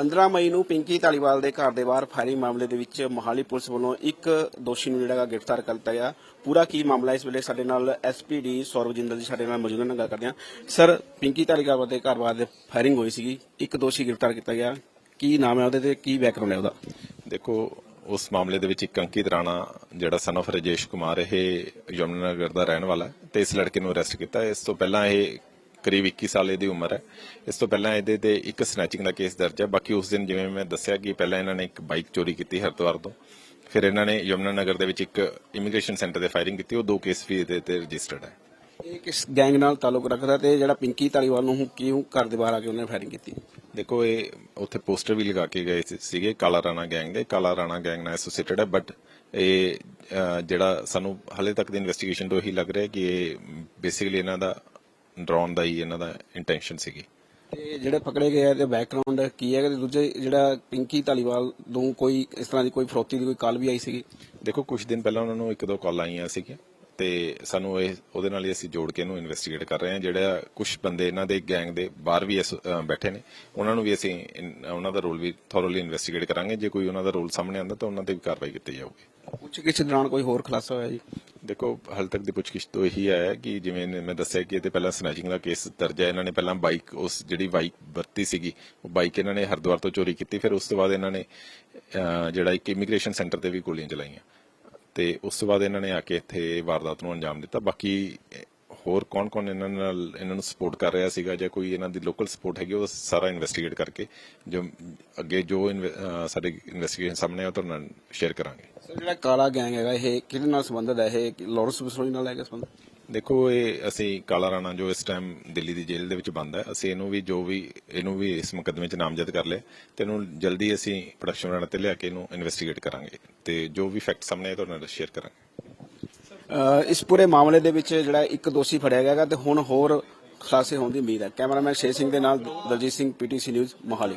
15 ਮਈ ਨੂੰ ਪਿੰਕੀ ਧਾਲੀਵਾਲ ਦੇ ਘਰ ਦੇ ਬਾਹਰ ਫਾਇਰਿੰਗ ਮਾਮਲੇ ਦੇ ਵਿੱਚ ਮੋਹਾਲੀ ਪੁਲਿਸ ਵੱਲੋਂ ਇੱਕ ਦੋਸ਼ੀ ਨੂੰ ਜਿਹੜਾ ਗ੍ਰਿਫਤਾਰ ਕਰ ਲਿੱਤਾ ਗਿਆ। ਪੂਰਾ ਕੀ ਮਾਮਲਾ ਇਸ ਵੇਲੇ ਸਾਡੇ ਨਾਲ ਐਸਪੀਡੀ ਸੌਰਵ ਜਿੰਦਲ ਜੀ ਸਾਡੇ ਨਾਲ ਮੌਜੂਦ ਨੇ ਗੱਲ ਕਰਦੇ ਹਾਂ। ਸਰ, ਪਿੰਕੀ ਧਾਲੀਵਾਲ ਦੇ ਘਰ ਬਾਹਰ ਦੇ ਫਾਇਰਿੰਗ ਹੋਈ ਸੀਗੀ, ਇੱਕ ਦੋਸ਼ੀ ਗ੍ਰਿਫਤਾਰ ਕੀਤਾ ਗਿਆ। ਕੀ ਨਾਮ ਹੈ ਉਹਦੇ ਤੇ, ਕੀ ਬੈਕਗ੍ਰਾਉਂਡ ਹੈ ਉਹਦਾ? ਦੇਖੋ, ਉਸ ਮਾਮਲੇ ਦੇ ਵਿੱਚ ਇੱਕ ਅੰਕਿਤ ਰਾਣਾ, ਜਿਹੜਾ ਸਨ of ਰਜੇਸ਼ ਕੁਮਾਰ, ਇਹ ਯਮੁਨਾਨਗਰ ਦਾ ਰਹਿਣ ਵਾਲਾ ਤੇ ਇਸ ਲੜਕੇ ਨੂੰ ਅਰੈਸਟ ਕੀਤਾ। ਇਸ ਤੋਂ ਪਹਿਲਾਂ ਇਹ ਕਰੀਬ 21 ਸਾਲ ਦੀ ਉਮਰ ਹੈ। ਇਸ ਤੋਂ ਪਹਿਲਾਂ ਇਹਦੇ ਤੇ ਇੱਕ ਸਨੈਚਿੰਗ ਦਾ ਕੇਸ ਦਰਜ ਹੈ। ਬਾਕੀ ਉਸ ਦਿਨ ਜਿਵੇਂ ਮੈਂ ਦੱਸਿਆ ਕਿ ਪਹਿਲਾਂ ਇਹਨਾਂ ਨੇ ਇੱਕ ਬਾਈਕ ਚੋਰੀ ਕੀਤੀ ਹਰਿਦੁਆਰ ਤੋਂ। ਫਿਰ ਇਹਨਾਂ ਨੇ ਯਮੁਨਾਨਗਰ ਦੇ ਵਿੱਚ ਇੱਕ ਇਮੀਗ੍ਰੇਸ਼ਨ ਸੈਂਟਰ ਤੇ ਫਾਇਰਿੰਗ ਕੀਤੀ। ਉਹ ਦੋ ਕੇਸ ਵੀ ਇਹਦੇ ਤੇ ਰਜਿਸਟਰਡ ਹੈ। ਇਹ ਕਿਸ ਗੈਂਗ ਨਾਲ ਤਾਲੁਕ ਰੱਖਦਾ ਤੇ ਜਿਹੜਾ ਪਿੰਕੀ ਧਾਲੀਵਾਲ ਨੂੰ ਕਿਉਂ ਘਰ ਦੇ ਬਾਹਰ ਆ ਕੇ ਉਹਨੇ ਫਾਇਰਿੰਗ ਕੀਤੀ? ਦੇਖੋ ਇਹ ਉੱਥੇ ਪੋਸਟਰ ਵੀ ਲਗਾ ਕੇ ਗਏ ਸੀਗੇ ਕਾਲਾ ਰਾਣਾ ਗੈਂਗ ਦੇ। ਕਾਲਾ ਰਾਣਾ ਗੈਂਗ ਨਾਲ ਐਸੋਸੀਏਟਡ ਹੈ ਬਟ ਇਹ ਜਿਹੜਾ ਸਾਨੂੰ ਹਾਲੇ ਤੱਕ ਦੀ ਇਨਵੈਸਟੀਗੇਸ਼ਨ ਤੋਂ ਇਹੀ ਲੱਗ ਰਿਹਾ ਕਿ ਇਹ ਬੇਸਿਕਲੀ ਇਹਨਾਂ ਦਾ ਡਰਾਉਣ ਦਾ ਹੀ ਇਹਨਾਂ ਦਾ ਇੰਟੈਂਸ਼ਨ ਸੀਗੀ। ਤੇ ਜਿਹੜੇ ਪਕੜੇ ਗਏ ਆ ਤੇ ਬੈਕਗ੍ਰਾਉਂਡ ਕੀ ਹੈ? ਤੇ ਦੂਜੇ ਜਿਹੜਾ ਪਿੰਕੀ ਧਾਲੀਵਾਲ ਨੂੰ ਕੋਈ ਇਸ ਤਰ੍ਹਾਂ ਦੀ ਕੋਈ ਫਰੋਤੀ ਦੀ ਕੋਈ ਕਾਲ ਵੀ ਆਈ ਸੀਗੀ? ਦੇਖੋ ਕੁਝ ਦਿਨ ਪਹਿਲਾਂ ਉਹਨਾਂ ਨੂੰ ਇੱਕ ਦੋ ਕਾਲ ਆਈਆਂ ਸੀਗੀਆਂ ਤੇ ਸਾਨੂੰ ਇਹ ਉਹਦੇ ਨਾਲ ਹੀ ਅਸੀਂ ਜੋੜ ਕੇ ਇਹਨੂੰ ਇਨਵੈਸਟੀਗੇਟ ਕਰ ਰਹੇ ਹਾਂ। ਜਿਹੜਾ ਕੁਝ ਬੰਦੇ ਇਹਨਾਂ ਦੇ ਗੈਂਗ ਦੇ ਬਾਹਰ ਵੀ ਬੈਠੇ ਨੇ ਉਹਨਾਂ ਨੂੰ ਵੀ ਅਸੀਂ ਉਹਨਾਂ ਦਾ ਰੋਲ ਵੀ ਥੋਰਲੀ ਇਨਵੈਸਟੀਗੇਟ ਕਰਾਂਗੇ। ਜੇ ਕੋਈ ਉਹਨਾਂ ਦਾ ਰੋਲ ਸਾਹਮਣੇ ਆਉਂਦਾ ਤਾਂ ਉਹਨਾਂ ਤੇ ਵੀ ਕਾਰਵਾਈ ਕੀਤੀ ਜਾਊਗੀ। ਕੁਝ ਕਿਸੇ ਦੌਰਾਨ ਕੋਈ ਹੋਰ ਖੁਲਾਸਾ ਹੋਇਆ ਜੀ? ਦੇਖੋ, ਹਾਲ ਤੱਕ ਦੀ ਪੁੱਛਗਿੱਛ ਤੋਂ ਇਹੀ ਆਇਆ ਕਿ ਜਿਵੇਂ ਮੈਂ ਦੱਸਿਆ ਕਿ ਇਹਦੇ ਪਹਿਲਾਂ ਸਨੈਚਿੰਗ ਦਾ ਕੇਸ ਦਰਜ ਹੈ। ਇਹਨਾਂ ਨੇ ਪਹਿਲਾਂ ਬਾਈਕ ਉਸ ਜਿਹੜੀ ਬਾਈਕ ਵਰਤੀ ਸੀਗੀ, ਉਹ ਬਾਈਕ ਇਹਨਾਂ ਨੇ ਹਰਿਦੁਆਰ ਤੋਂ ਚੋਰੀ ਕੀਤੀ। ਫਿਰ ਉਸ ਤੋਂ ਬਾਅਦ ਇਹਨਾਂ ਨੇ ਜਿਹੜਾ ਇੱਕ ਇਮੀਗ੍ਰੇਸ਼ਨ ਸੈਂਟਰ ਤੇ ਵੀ ਗੋਲੀਆਂ ਚਲਾਈਆਂ। ਤੇ ਉਸ ਤੋਂ ਬਾਅਦ ਇਹਨਾਂ ਨੇ ਆ ਕੇ ਇੱਥੇ ਵਾਰਦਾਤ ਨੂੰ ਅੰਜਾਮ ਦਿੱਤਾ। ਬਾਕੀ ਹੋਰ ਕੌਣ-ਕੌਣ ਇਹਨਾਂ ਨਾਲ ਇਹਨਾਂ ਨੂੰ ਸਪੋਰਟ ਕਰ ਰਿਹਾ ਸੀਗਾ ਜਾਂ ਕੋਈ ਇਹਨਾਂ ਦੀ ਲੋਕਲ ਸਪੋਰਟ ਹੈਗੀ ਉਹ ਸਾਰਾ ਇਨਵੈਸਟੀਗੇਟ ਕਰਕੇ ਜੋ ਅੱਗੇ ਜੋ ਸਾਡੇ ਇਨਵੈਸਟੀਗੇਸ਼ਨ ਸਾਹਮਣੇ ਆ ਨਾਲ ਸ਼ੇਅਰ ਕਰਾਂਗੇ। ਸਰ ਜਿਹੜਾ ਕਾਲਾ ਗੈਂਗ ਹੈਗਾ ਇਹ ਕਿਹਦੇ ਨਾਲ ਸੰਬੰਧਿਤ ਹੈ? ਇਹ ਲਾਰੈਂਸ ਬਿਸਰੋਈ ਨਾਲ ਹੈਗਾ ਸੰਬੰਧ? ਦੇਖੋ ਇਹ ਅਸੀਂ ਕਾਲਾ ਰਾਣਾ ਜੋ ਇਸ ਟਾਈਮ ਦਿੱਲੀ ਦੀ ਜੇਲ੍ਹ ਦੇ ਵਿੱਚ ਬੰਦ ਹੈ ਅਸੀਂ ਇਹਨੂੰ ਵੀ ਜੋ ਵੀ ਇਹਨੂੰ ਵੀ ਇਸ ਮੁਕੱਦਮੇ 'ਚ ਨਾਮਜ਼ਦ ਕਰ ਲਿਆ ਤੇ ਇਹਨੂੰ ਜਲਦੀ ਅਸੀਂ ਪ੍ਰੋਡਕਸ਼ਨ ਵਾਲਾ ਤੇ ਲਿਆ ਕੇ ਇਹਨੂੰ ਇਨਵੈਸਟੀਗੇਟ ਕਰਾਂਗੇ ਤੇ ਜੋ ਵੀ ਫੈਕਟ ਸਾਹਮਣੇ ਆਏ ਤੁਹਾਡੇ ਨਾਲ ਸ਼ੇਅਰ ਕਰਾਂਗੇ। ਇਸ ਪੂਰੇ ਮਾਮਲੇ ਦੇ ਵਿੱਚ ਜਿਹੜਾ ਇੱਕ ਦੋਸ਼ੀ ਫੜਿਆ ਗਿਆ ਗਾ ਤੇ ਹੁਣ ਹੋਰ ਖੁਲਾਸੇ ਹੋਣ ਦੀ ਉਮੀਦ ਹੈ। ਕੈਮਰਾਮੈਨ ਸ਼ੇਰ ਸਿੰਘ ਦੇ ਨਾਲ ਦਲਜੀਤ ਸਿੰਘ, ਪੀਟੀਸੀ ਨਿਊਜ਼ ਮੋਹਾਲੀ।